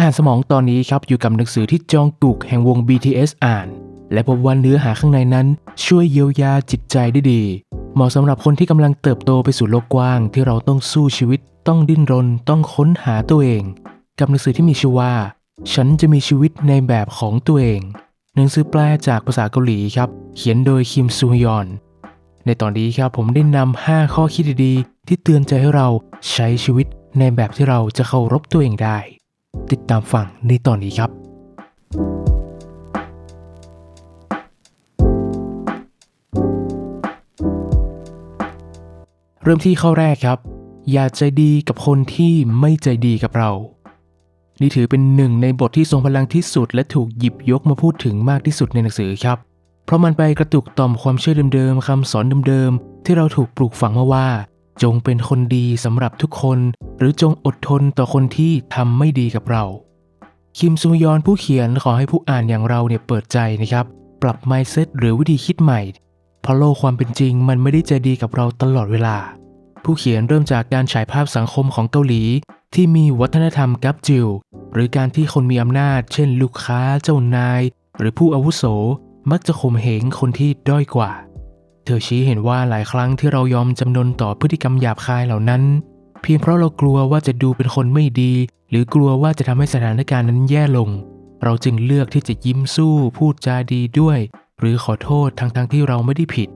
อ่านสมองตอนนี้ครับอยู่กับหนังสือที่จองกุกแห่งวง BTS อ่าน และพบว่าเนื้อหาข้างในนั้น ช่วยเยียวยาจิตใจได้ดี เหมาะสำหรับคนที่กำลังเติบโตไปสู่โลกกว้าง ที่เราต้องสู้ชีวิต ต้องดิ้นรน ต้องค้นหาตัวเอง กับหนังสือที่มีชื่อว่า ฉันจะมีชีวิตในแบบของตัวเอง หนังสือแปลจากภาษาเกาหลีครับ เขียนโดยคิมซูฮยอน ในตอนนี้ครับผมได้นำ5ข้อคิดดีๆที่เตือนใจให้เราใช้ชีวิตในแบบที่เราจะเคารพตัวเองได้ ติดตามฟังในตอนนี้ครับ เริ่มที่ข้อแรกครับ อย่าใจดีกับคนที่ไม่ใจดีกับเรา นี่ถือเป็นหนึ่งในบทที่ทรงพลังที่สุด และถูกหยิบยกมาพูดถึงมากที่สุดในหนังสือครับ เพราะมันไปกระตุกต่อมความเชื่อเดิมๆคำสอนเดิมๆที่เราถูกปลูกฝังมาว่า จงเป็นคนดีสำหรับทุกคน หรือจงอดทนต่อคนที่ทำไม่ดีกับเรา คิมซูยอนผู้เขียนขอให้ผู้อ่านอย่างเราเนี่ยเปิดใจนะครับ ปรับ mindset หรือวิธีคิดใหม่ เพราะโลกความเป็นจริงมันไม่ได้ใจดีกับเราตลอดเวลา ผู้เขียนเริ่มจากการฉายภาพสังคมของเกาหลี ที่มีวัฒนธรรมกับจิวหรือการที่คนมีอำนาจ เช่น ลูกค้าเจ้านาย หรือผู้อาวุโส มักจะข่มเหงคนที่ด้อยกว่า เธอชี้เห็นว่าหลายครั้งที่เรายอมจำนนต่อพฤติกรรมหยาบคายเหล่านั้น เพียงเพราะเรากลัวว่าจะดูเป็นคนไม่ดี หรือกลัวว่าจะทำให้สถานการณ์นั้นแย่ลง เราจึงเลือกที่จะยิ้มสู้พูดจาดีด้วย หรือขอโทษทั้งๆทที่เราไม่ได้ผิด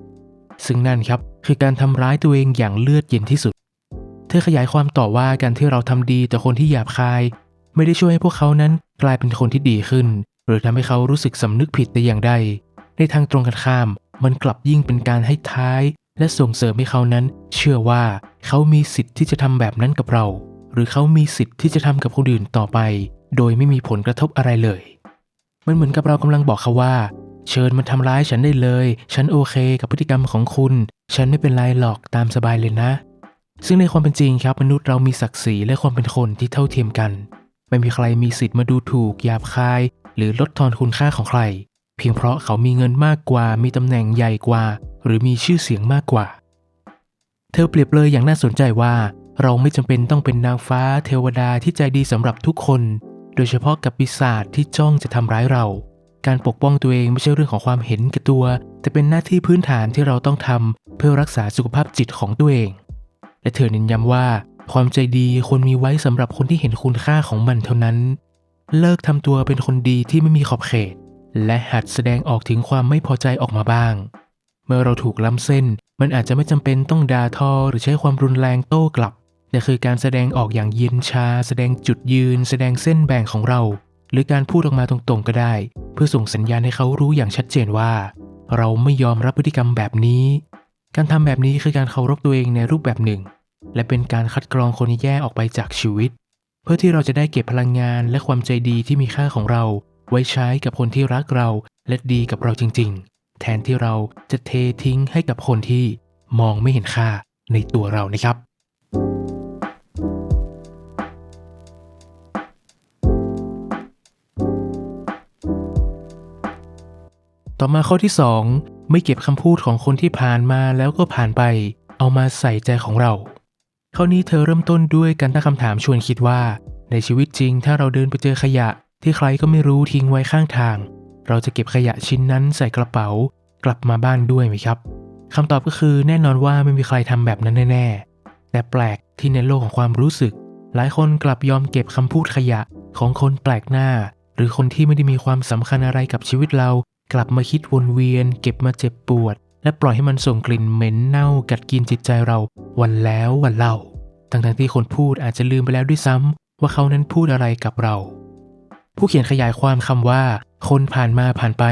ซึ่งนั่นครับคือการทำร้ายตัวเองอย่างเลือดเย็นที่สุด เธอขยายความต่อว่าการที่เราทำดีต่อคนที่หยาบคาย ไม่ได้ช่วยให้พวกเขานั้นกลายเป็นคนที่ดีขึ้น หรือทำให้เขารู้สึกสำนึกผิดแต่อย่างใดในทางตรงกันข้าม มันกลับยิ่งเป็นการให้ท้าย และส่งเสริมให้เขานั้น เชื่อว่าเขามีสิทธิ์ที่จะทำแบบนั้นกับเรา หรือเขามีสิทธิ์ที่จะทำกับคนอื่นต่อไป โดยไม่มีผลกระทบอะไรเลย มันเหมือนกับเรากำลังบอกเขาว่า เชิญมาทำร้ายฉันได้เลย ฉันโอเคกับพฤติกรรมของคุณ ฉันไม่เป็นไรหรอกตามสบายเลยนะ ซึ่งในความเป็นจริงครับมนุษย์เรามีศักดิ์ศรีและความเป็นคนที่เท่าเทียมกัน ไม่มีใครมีสิทธิ์มาดูถูกหยาบคาย หรือลดทอนคุณค่าของใคร เพียงเพราะเขามีเงินมากกว่า มีตำแหน่งใหญ่กว่า หรือมีชื่อเสียงมากกว่า เธอเปรียบเลยอย่างน่าสนใจว่า เราไม่จำเป็นต้องเป็นนางฟ้าเทวดาที่ใจดีสำหรับทุกคน โดยเฉพาะกับปีศาจที่จ้องจะทำร้ายเรา การปกป้องตัวเองไม่ใช่เรื่องของความเห็นแก่ตัว แต่เป็นหน้าที่พื้นฐานที่เราต้องทำเพื่อรักษาสุขภาพจิตของตัวเอง และเธอเน้นย้ำว่า ความใจดีควรมีไว้สำหรับคนที่เห็นคุณค่าของมันเท่านั้น เลิกทำตัวเป็นคนดีที่ไม่มีขอบเขต และหัดแสดงออกถึงความไม่พอใจออกมาบ้าง เมื่อเราถูกล้ำเส้น มันอาจจะไม่จำเป็นต้องด่าทอ หรือใช้ความรุนแรงโต้กลับ แต่คือการแสดงออกอย่างเย็นชา แสดงจุดยืน แสดงเส้นแบ่งของเรา หรือการพูดออกมาตรงๆก็ได้ เพื่อส่งสัญญาณให้เขารู้อย่างชัดเจนว่า เราไม่ยอมรับพฤติกรรมแบบนี้ การทำแบบนี้คือการเคารพตัวเองในรูปแบบหนึ่ง และเป็นการคัดกรองคนแย่ออกไปจากชีวิต เพื่อที่เราจะได้เก็บพลังงานและความใจดีที่มีค่าของเรา ไว้ใช้กับคนที่รักเราและดีกับเราจริง ๆ แทนที่เราจะเททิ้งให้กับคนที่มองไม่เห็นค่าในตัวเรานะครับ ต่อมาข้อที่ 2 ไม่เก็บคำพูดของคนที่ผ่านมาแล้วก็ผ่านไป เอามาใส่ใจของเราข้อนี้เธอเริ่มต้นด้วยการตั้งคำถามชวนคิดว่า ในชีวิตจริงถ้าเราเดินไปเจอขยะ ที่ใครก็ไม่รู้ทิ้งไว้ข้างทาง เราจะเก็บขยะชิ้นนั้นใส่กระเป๋ากลับมาบ้านด้วยไหมครับคำตอบก็คือแน่นอนว่าไม่มีใครทำแบบนั้นแน่ๆ แต่แปลกที่ในโลกของความรู้สึก หลายคนกลับยอมเก็บคำพูดขยะของคนแปลกหน้า หรือคนที่ไม่ได้มีความสำคัญอะไรกับชีวิตเรา กลับมาคิดวนเวียน เก็บมาเจ็บปวด และปล่อยให้มันส่งกลิ่นเหม็นเน่ากัดกินจิตใจเรา วันแล้ววันเล่าทั้งๆที่คนพูดอาจจะลืมไปแล้วด้วยซ้ำว่าเขานั้นพูดอะไรกับเรา ผู้เขียนขยายความคำว่า คนผ่านมาผ่านไป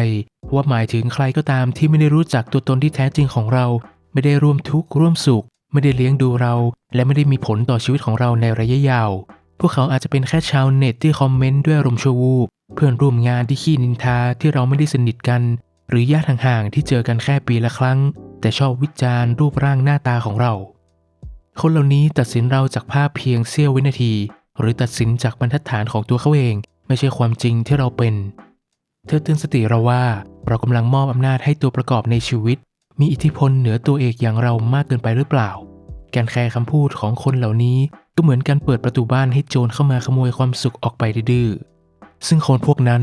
ว่าหมายถึงใครก็ตามที่ไม่ได้รู้จักตัวตนที่แท้จริงของเรา ไม่ได้ร่วมทุกข์ร่วมสุข ไม่ได้เลี้ยงดูเรา และไม่ได้มีผลต่อชีวิตของเราในระยะยาว พวกเขาอาจจะเป็นแค่ชาวเน็ตที่คอมเมนต์ด้วยอารมณ์ชั่ววูบเพื่อนร่วมงานที่ขี้นินทาที่เราไม่ได้สนิทกัน หรือญาติห่างๆที่เจอกันแค่ปีละครั้ง แต่ชอบวิจารณ์รูปร่างหน้าตาของเรา คนเหล่านี้ตัดสินเราจากภาพเพียงเสี้ยววินาที หรือตัดสินจากบรรทัดฐานของตัวเขาเอง ไม่ใช่ความจริงที่เราเป็น เธอเตือนสติเราว่าเรากำลังมอบอำนาจให้ตัวประกอบในชีวิต มีอิทธิพลเหนือตัวเอกอย่างเรามากเกินไปหรือเปล่า การแคร์คำพูดของคนเหล่านี้ก็เหมือนการเปิดประตูบ้านให้โจรเข้ามาขโมยความสุขออกไปดื้อซึ่งคนพวกนั้น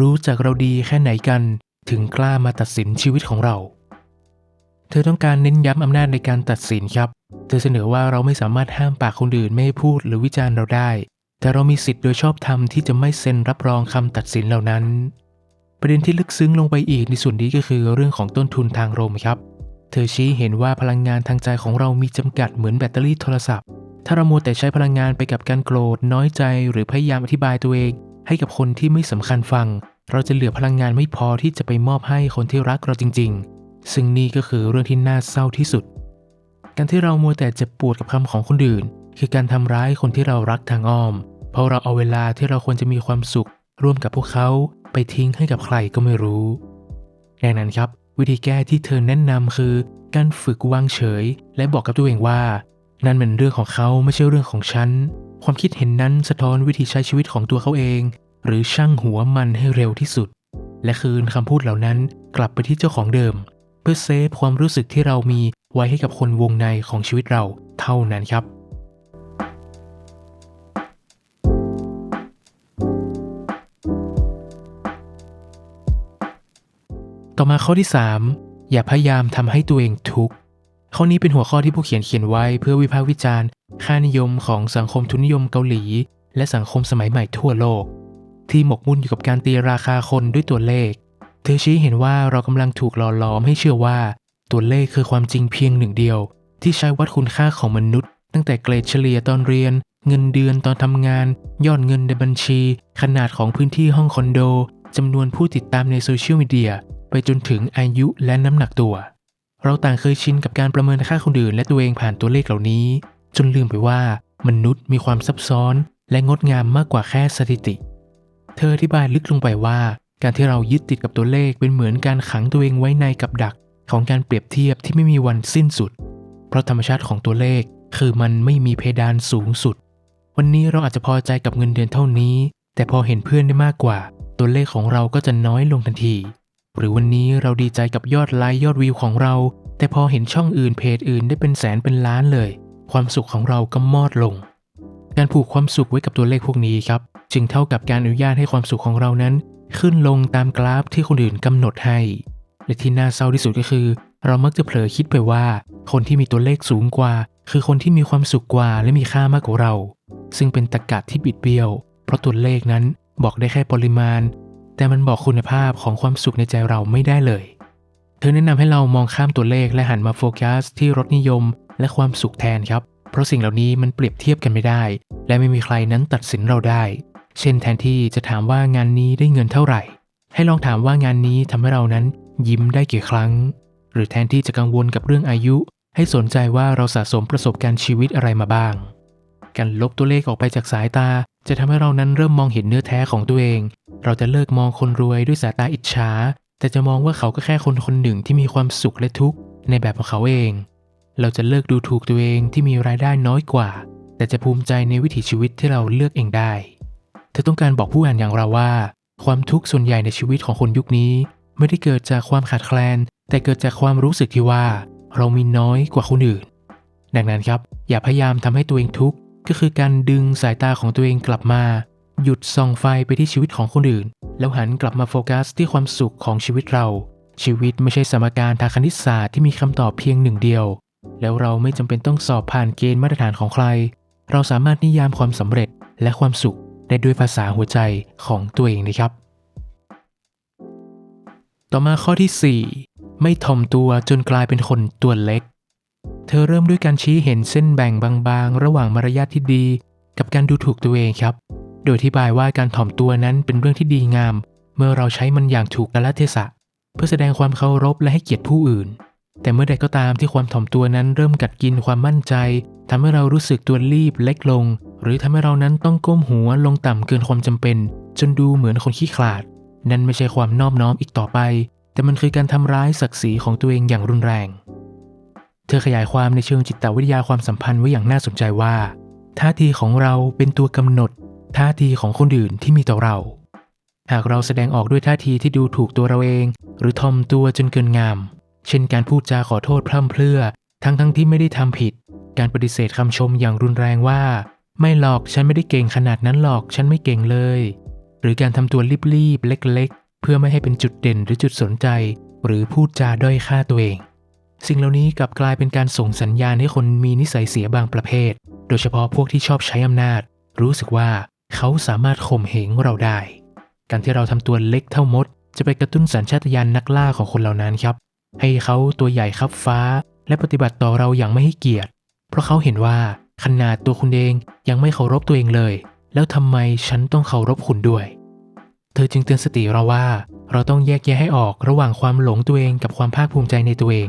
รู้จักเราดีแค่ไหนกันถึงกล้ามาตัดสินชีวิตของเรา เธอต้องการเน้นย้ำอำนาจในการตัดสินครับ เธอเสนอว่าเราไม่สามารถห้ามปากคนอื่นไม่ให้พูดหรือวิจารณ์เราได้ แต่เรามีสิทธิ์โดยชอบธรรมที่จะไม่เซ็นรับรองคำตัดสินเหล่านั้น ประเด็นที่ลึกซึ้งลงไปอีกในส่วนนี้ก็คือเรื่องของต้นทุนทางลมครับ เธอชี้เห็นว่าพลังงานทางใจของเรามีจำกัดเหมือนแบตเตอรี่โทรศัพท์ ถ้าเรามัวแต่ใช้พลังงานไปกับการโกรธน้อยใจ หรือพยายามอธิบายตัวเอง ให้กับคนที่ไม่สำคัญฟัง เราจะเหลือพลังงานไม่พอที่จะไปมอบให้คนที่รักเราจริง ๆ ซึ่งนี่ก็คือเรื่องที่น่าเศร้าที่สุด การที่เรามัวแต่เจ็บปวดกับคำของคนอื่น คือการทำร้ายคนที่เรารักทางอ้อม เพราะเราเอาเวลาที่เราควรจะมีความสุข ร่วมกับพวกเขาไปทิ้งให้กับใครก็ไม่รู้ดังนั้นครับ วิธีแก้ที่เธอแนะนำคือ การฝึกวางเฉย และบอกกับตัวเองว่า นั่นเป็นเรื่องของเขาไม่ใช่เรื่องของฉัน ความคิดเห็นนั้นสะท้อนวิธีใช้ชีวิตของตัวเขาเอง หรือช่างหัวมันให้เร็วที่สุด และคืนคำพูดเหล่านั้นกลับไปที่เจ้าของเดิม เพื่อเซฟความรู้สึกที่เรามีไว้ให้กับคนวงในของชีวิตเราเท่านั้นครับ ต่อมาข้อที่ 3 อย่าพยายามทำให้ตัวเองทุกข์ข้อนี้เป็นหัวข้อที่ผู้เขียนเขียนไว้เพื่อวิพากษ์วิจารณ์ ค่านิยมของสังคมทุนนิยมเกาหลี และสังคมสมัยใหม่ทั่วโลก ที่หมกมุ่นอยู่กับการตีราคาคนด้วยตัวเลข เธอชี้เห็นว่าเรากำลังถูกหล่อหลอมให้เชื่อว่า ตัวเลขคือความจริงเพียงหนึ่งเดียว ที่ใช้วัดคุณค่าของมนุษย์ ตั้งแต่เกรดเฉลี่ยตอนเรียน เงินเดือนตอนทำงาน ยอดเงินในบัญชี ขนาดของพื้นที่ห้องคอนโดจำนวนผู้ติดตามในโซเชียลมีเดีย ไปจนถึงอายุและน้ำหนักตัว เราต่างเคยชินกับการประเมินค่าคนอื่นและตัวเองผ่านตัวเลขเหล่านี้ จนลืมไปว่ามนุษย์มีความซับซ้อน และงดงามมากกว่าแค่สถิติ เธออธิบายลึกลงไปว่า การที่เรายึดติดกับตัวเลขเป็นเหมือนการขังตัวเองไว้ในกับดักของการเปรียบเทียบที่ไม่มีวันสิ้นสุด เพราะธรรมชาติของตัวเลขคือมันไม่มีเพดานสูงสุด วันนี้เราอาจจะพอใจกับเงินเดือนเท่านี้ แต่พอเห็นเพื่อนได้มากกว่า ตัวเลขของเราก็จะน้อยลงทันที หรือวันนี้เราดีใจกับยอดไลค์ยอดวิวของเรา แต่พอเห็นช่องอื่นเพจอื่นได้เป็นแสนเป็นล้านเลย ความสุขของเราก็มอดลง การผูกความสุขไว้กับตัวเลขพวกนี้ครับ จึงเท่ากับการอนุญาตให้ความสุขของเรานั้น ขึ้นลงตามกราฟที่คนอื่นกำหนดให้ และที่น่าเศร้าที่สุดก็คือ เรามักจะเผลอคิดไปว่า คนที่มีตัวเลขสูงกว่า คือคนที่มีความสุขกว่าและมีค่ามากกว่าเรา ซึ่งเป็นตรรกะที่บิดเบี้ยว เพราะตัวเลขนั้นบอกได้แค่ปริมาณ แต่มันบอกคุณภาพของความสุขในใจเราไม่ได้เลย เธอแนะนำให้เรามองข้ามตัวเลขและหันมาโฟกัสที่รสนิยมและความสุขแทนครับ เพราะสิ่งเหล่านี้มันเปรียบเทียบกันไม่ได้ และไม่มีใครนั้นตัดสินเราได้ เช่นแทนที่จะถามว่างานนี้ได้เงินเท่าไหร่ ให้ลองถามว่างานนี้ทำให้เรานั้นยิ้มได้กี่ครั้ง หรือแทนที่จะกังวลกับเรื่องอายุ ให้สนใจว่าเราสะสมประสบการณ์ชีวิตอะไรมาบ้าง การลบตัวเลขออกไปจากสายตา จะทำให้เรานั้นเริ่มมองเห็นเนื้อแท้ของตัวเอง เราจะเลิกมองคนรวยด้วยสายตาอิจฉา แต่จะมองว่าเขาก็แค่คนคนหนึ่งที่มีความสุขและทุกข์ในแบบของเขาเอง เราจะเลิกดูถูกตัวเองที่มีรายได้น้อยกว่า แต่จะภูมิใจในวิถีชีวิตที่เราเลือกเองได้ เธอต้องการบอกผู้อ่านอย่างเราว่า ความทุกข์ส่วนใหญ่ในชีวิตของคนยุคนี้ ไม่ได้เกิดจากความขาดแคลน แต่เกิดจากความรู้สึกที่ว่า เรามีน้อยกว่าคนอื่น ดังนั้นครับ อย่าพยายามทำให้ตัวเองทุกข์ก็คือการดึงสายตาของตัวเองกลับมา หยุดส่องไฟไปที่ชีวิตของคนอื่น แล้วหันกลับมาโฟกัสที่ความสุขของชีวิตเรา ชีวิตไม่ใช่สมการทางคณิตศาสตร์ที่มีคำตอบเพียงหนึ่งเดียว แล้วเราไม่จำเป็นต้องสอบผ่านเกณฑ์มาตรฐานของใคร เราสามารถนิยามความสำเร็จและความสุขได้ด้วยภาษาหัวใจของตัวเองนะครับ ต่อมาข้อที่ 4 ไม่ถ่อมตัวจนกลายเป็นคนตัวเล็ก เธอเริ่มด้วยการชี้เห็นเส้นแบ่งบางๆ ระหว่างมารยาทที่ดี กับการดูถูกตัวเองครับ โดยที่บายว่าการถ่อมตัวนั้นเป็นเรื่องที่ดีงาม เมื่อเราใช้มันอย่างถูกกาลเทศะ เพื่อแสดงความเคารพและให้เกียรติผู้อื่น แต่เมื่อใดก็ตามที่ความถ่อมตัวนั้นเริ่มกัดกินความมั่นใจทำให้เรารู้สึกตัวรีบเล็กลง หรือทำให้เรานั้นต้องก้มหัวลงต่ำเกินความจำเป็น จนดูเหมือนคนขี้ขลาด นั่นไม่ใช่ความนอบน้อมอีกต่อไป แต่มันคือการทำร้ายศักดิ์ศรีของตัวเองอย่างรุนแรง เธอขยายความในเชิงจิตวิทยาความสัมพันธ์ไว้อย่างน่าสนใจว่าท่าทีของเราเป็นตัวกำหนด ท่าทีของคนอื่นที่มีต่อเรา หากเราแสดงออกด้วยท่าทีที่ดูถูกตัวเราเอง หรือทอมตัวจนเกินงาม เช่นการพูดจาขอโทษพร่ำเพรื่อ ทั้งทั้งที่ไม่ได้ทำผิด การปฏิเสธคำชมอย่างรุนแรงว่า ไม่หรอกฉันไม่ได้เก่งขนาดนั้นหรอกฉันไม่เก่งเลย หรือการทำตัวรีบๆเล็ก ๆ เพื่อไม่ให้เป็นจุดเด่นหรือจุดสนใจ หรือพูดจาด้อยค่าตัวเอง สิ่งเหล่านี้กลับกลายเป็นการส่งสัญญาณให้คนมีนิสัยเสียบางประเภท โดยเฉพาะพวกที่ชอบใช้อำนาจ รู้สึกว่า เขาสามารถข่มเหงเราได้ การที่เราทำตัวเล็กเท่ามด จะไปกระตุ้นสัญชาตญาณนักล่าของคนเหล่านั้นครับ ให้เขาตัวใหญ่ครับฟ้า และปฏิบัติต่อเราอย่างไม่ให้เกียรติ เพราะเขาเห็นว่าขนาดตัวคุณเองยังไม่เคารพตัวเองเลย แล้วทำไมฉันต้องเคารพคุณด้วย เธอจึงเตือนสติเราว่า เราต้องแยกแยะให้ออกระหว่างความหลงตัวเองกับความภาคภูมิใจในตัวเอง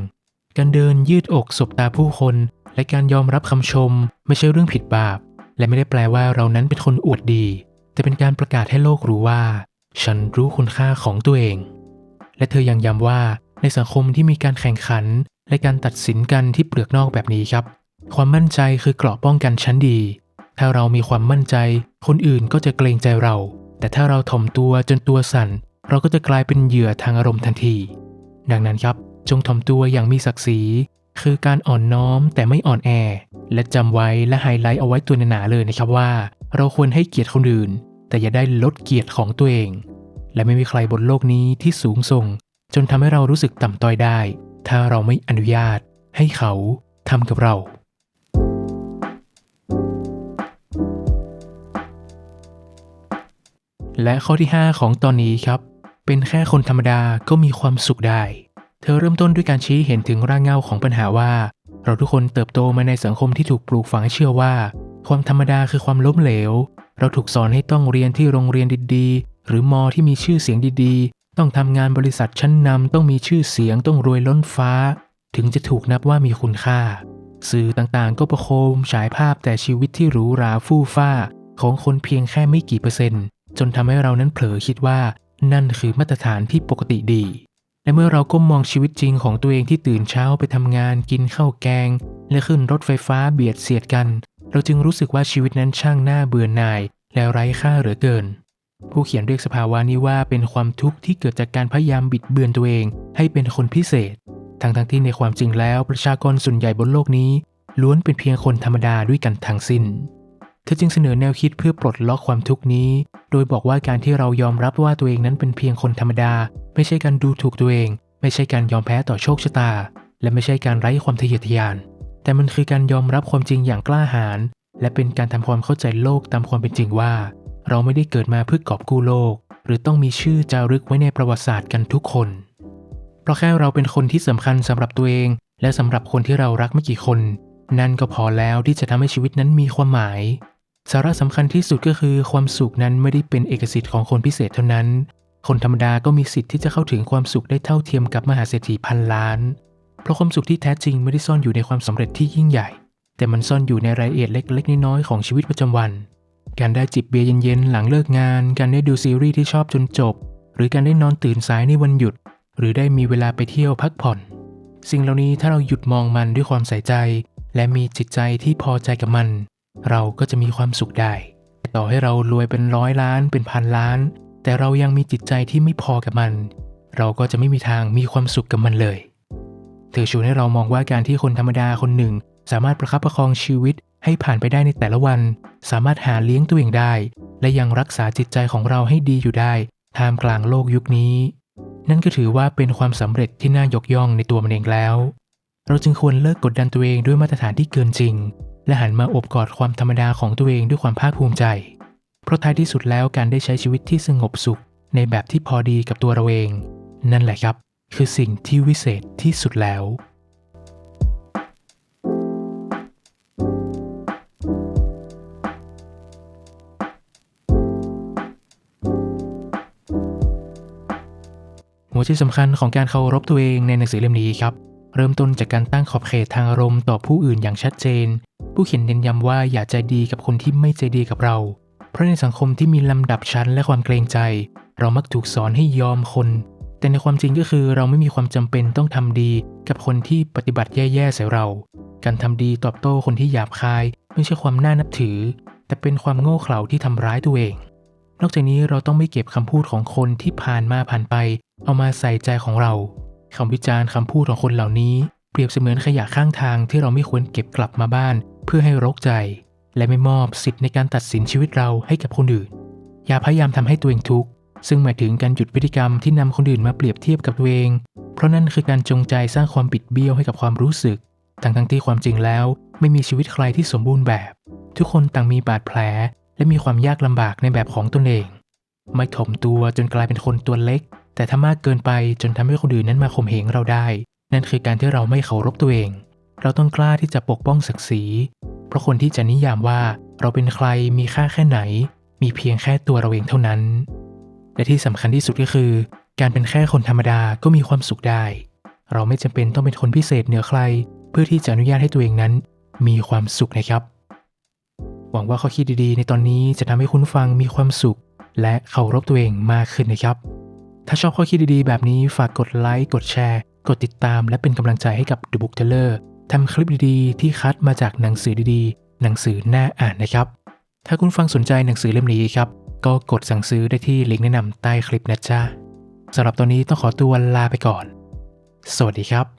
การเดินยืดอกสบตาผู้คน และการยอมรับคำชม ไม่ใช่เรื่องผิดบาป และไม่ได้แปลว่าเรานั้นเป็นคนอวดดี แต่เป็นการประกาศให้โลกรู้ว่า ฉันรู้คุณค่าของตัวเอง และเธอยังย้ำว่าในสังคมที่มีการแข่งขัน และการตัดสินกันที่เปลือกนอกแบบนี้ครับ ความมั่นใจคือเกราะป้องกันชั้นดี ถ้าเรามีความมั่นใจ คนอื่นก็จะเกรงใจเรา แต่ถ้าเราถ่อมตัวจนตัวสั่น เราก็จะกลายเป็นเหยื่อทางอารมณ์ทันที ดังนั้นครับ จงถ่อมตัวอย่างมีศักดิ์ศรี คือการอ่อนน้อมแต่ไม่อ่อนแอ และจำไว้และไฮไลท์เอาไว้ตัวหนาๆเลยนะครับว่า เราควรให้เกียรติคนอื่น แต่อย่าได้ลดเกียรติของตัวเอง และไม่มีใครบนโลกนี้ที่สูงส่ง จนทำให้เรารู้สึกต่ำต้อยได้ ถ้าเราไม่อนุญาต ให้เขาทำกับเรา และข้อที่ 5 ของตอนนี้ครับ เป็นแค่คนธรรมดาก็มีความสุขได้ เธอเริ่มต้นด้วยการชี้เห็นถึงรากเหง้าของปัญหาว่า เราทุกคนเติบโตมาในสังคมที่ถูกปลูกฝังให้เชื่อว่า ความธรรมดาคือความล้มเหลว เราถูกสอนให้ต้องเรียนที่โรงเรียนดีๆ หรือมอที่มีชื่อเสียงดีๆ ต้องทำงานบริษัทชั้นนำต้องมีชื่อเสียงต้องรวยล้นฟ้า ถึงจะถูกนับว่ามีคุณค่า สื่อต่างๆ ก็ประโคมฉายภาพแต่ชีวิตที่หรูหราฟู่ฟ้า ของคนเพียงแค่ไม่กี่เปอร์เซ็นต์ จนทำให้เรานั้นเผลอคิดว่า นั่นคือมาตรฐานที่ปกติดี และเมื่อเราก้มมองชีวิตจริงของตัวเองที่ตื่นเช้าไปทำงานกินข้าวแกง และขึ้นรถไฟฟ้าเบียดเสียดกัน เราจึงรู้สึกว่าชีวิตนั้นช่างน่าเบื่อหน่าย และไร้ค่าเหลือเกิน ผู้เขียนเรียกสภาวะนี้ว่าเป็นความทุกข์ที่เกิดจากการพยายามบิดเบือนตัวเอง ให้เป็นคนพิเศษ ทั้งทั้งที่ในความจริงแล้วประชากรส่วนใหญ่บนโลกนี้ ล้วนเป็นเพียงคนธรรมดาด้วยกันทั้งสิ้น ธอจึงเสนอแนวคิดเพื่อปลดล็อกความทุกข์นี้ โดยบอกว่าการที่เรายอมรับว่าตัวเองนั้นเป็นเพียงคนธรรมดา ไม่ใช่การดูถูกตัวเอง ไม่ใช่การยอมแพ้ต่อโชคชะตา และไม่ใช่การไร้ความทะเยอทะยาน แต่มันคือการยอมรับความจริงอย่างกล้าหาญ และเป็นการทำความเข้าใจโลกตามความเป็นจริงว่า เราไม่ได้เกิดมาเพื่อกอบกู้โลก หรือต้องมีชื่อจารึกไว้ในประวัติศาสตร์กันทุกคน เพราะแค่เราเป็นคนที่สำคัญสำหรับตัวเอง และสำหรับคนที่เรารักไม่กี่คน นั่นก็พอแล้วที่จะทำให้ชีวิตนั้นมีความหมาย สาระสำคัญที่สุดก็คือความสุขนั้นไม่ได้เป็นเอกสิทธิ์ของคนพิเศษเท่านั้น คนธรรมดาก็มีสิทธิ์ที่จะเข้าถึงความสุขได้เท่าเทียมกับมหาเศรษฐีพันล้าน เพราะความสุขที่แท้จริงไม่ได้ซ่อนอยู่ในความสำเร็จที่ยิ่งใหญ่ แต่มันซ่อนอยู่ในรายละเอียดเล็กๆ น้อยๆของชีวิตประจำวัน การได้จิบเบียร์เย็นๆหลังเลิกงาน การได้ดูซีรีส์ที่ชอบจนจบ หรือการได้นอนตื่นสายในวันหยุด หรือได้มีเวลาไปเที่ยวพักผ่อน สิ่งเหล่านี้ถ้าเราหยุดมองมันด้วยความใส่ใจ และมีจิตใจที่พอใจกับมัน เราก็จะมีความสุขได้ ต่อให้เรารวยเป็นร้อยล้านเป็นพันล้าน แต่เรายังมีจิตใจที่ไม่พอกับมัน เราก็จะไม่มีทางมีความสุขกับมันเลย เธอชวนให้เรามองว่าการที่คนธรรมดาคนหนึ่ง สามารถประคับประคองชีวิตให้ผ่านไปได้ในแต่ละวัน สามารถหาเลี้ยงตัวเองได้ และยังรักษาจิตใจของเราให้ดีอยู่ได้ ท่ามกลางโลกยุคนี้ นั่นก็ถือว่าเป็นความสำเร็จที่น่ายกย่องในตัวมันเองแล้ว เราจึงควรเลิกกดดันตัวเองด้วยมาตรฐานที่เกินจริง และหันมาอบกอดความธรรมดาของตัวเองด้วยความภาคภูมิใจ เพราะท้ายที่สุดแล้วการได้ใช้ชีวิตที่สงบสุข ในแบบที่พอดีกับตัวเราเอง นั่นแหละครับ คือสิ่งที่วิเศษที่สุดแล้วหัวใจสำคัญของการเคารพตัวเองในหนังสือเล่มนี้ครับ เริ่มต้นจากการตั้งขอบเขตทางอารมณ์ต่อผู้อื่นอย่างชัดเจน ผู้เขียนเน้นย้ำว่าอย่าใจดีกับคนที่ไม่ใจดีกับเรา เพราะในสังคมที่มีลำดับชั้นและความเกรงใจ เรามักถูกสอนให้ยอมคน แต่ในความจริงก็คือเราไม่มีความจำเป็นต้องทำดี กับคนที่ปฏิบัติแย่ๆใส่เรา การทำดีตอบโต้คนที่หยาบคาย ไม่ใช่ความน่านับถือ แต่เป็นความโง่เขลาที่ทำร้ายตัวเอง นอกจากนี้เราต้องไม่เก็บคำพูดของคนที่ผ่านมาผ่านไป เอามาใส่ใจของเรา คำวิจารณ์คำพูดของคนเหล่านี้ เปรียบเสมือนขยะข้างทางที่เราไม่ควรเก็บกลับมาบ้าน เพื่อให้รกใจ และไม่มอบสิทธิ์ในการตัดสินชีวิตเราให้กับคนอื่น อย่าพยายามทำให้ตัวเองทุกข์ซึ่งหมายถึงการหยุดพฤติกรรมที่นำคนอื่นมาเปรียบเทียบกับตัวเอง เพราะนั่นคือการจงใจสร้างความปิดเบี้ยวให้กับความรู้สึก ทั้งทั้งที่ความจริงแล้ว ไม่มีชีวิตใครที่สมบูรณ์แบบ ทุกคนต่างมีบาดแผล และมีความยากลำบากในแบบของตนเอง ไม่ถ่อมตัวจนกลายเป็นคนตัวเล็ก แต่ถ้ามากเกินไปจนทำให้คนอื่นนั้นมาข่มเหงเราได้ นั่นคือการที่เราไม่เคารพตัวเอง เราต้องกล้าที่จะปกป้องศักดิ์ศรี เพราะคนที่จะนิยามว่าเราเป็นใครมีค่าแค่ไหน มีเพียงแค่ตัวเราเองเท่านั้น และที่สำคัญที่สุดก็คือ การเป็นแค่คนธรรมดาก็มีความสุขได้ เราไม่จำเป็นต้องเป็นคนพิเศษเหนือใคร เพื่อที่จะอนุญาตให้ตัวเองนั้น มีความสุขนะครับ หวังว่าข้อคิดดีๆ ในตอนนี้จะทำให้คุณฟังมีความสุข และเคารพตัวเองมากขึ้นนะครับ ถ้าชอบข้อคิดดีๆ แบบนี้ฝากกดไลค์ กดแชร์ กดติดตามและเป็นกำลังใจให้กับ The Book Teller ทำคลิปดีๆ ที่คัดมาจากหนังสือดีๆ หนังสือน่าอ่านนะครับ ถ้าคุณฟังสนใจหนังสือเล่มนี้ครับ ก็กดสั่งซื้อได้ที่ลิงก์แนะนำใต้คลิปนะจ๊ะสำหรับตอนนี้ต้องขอตัวลาไปก่อน สวัสดีครับ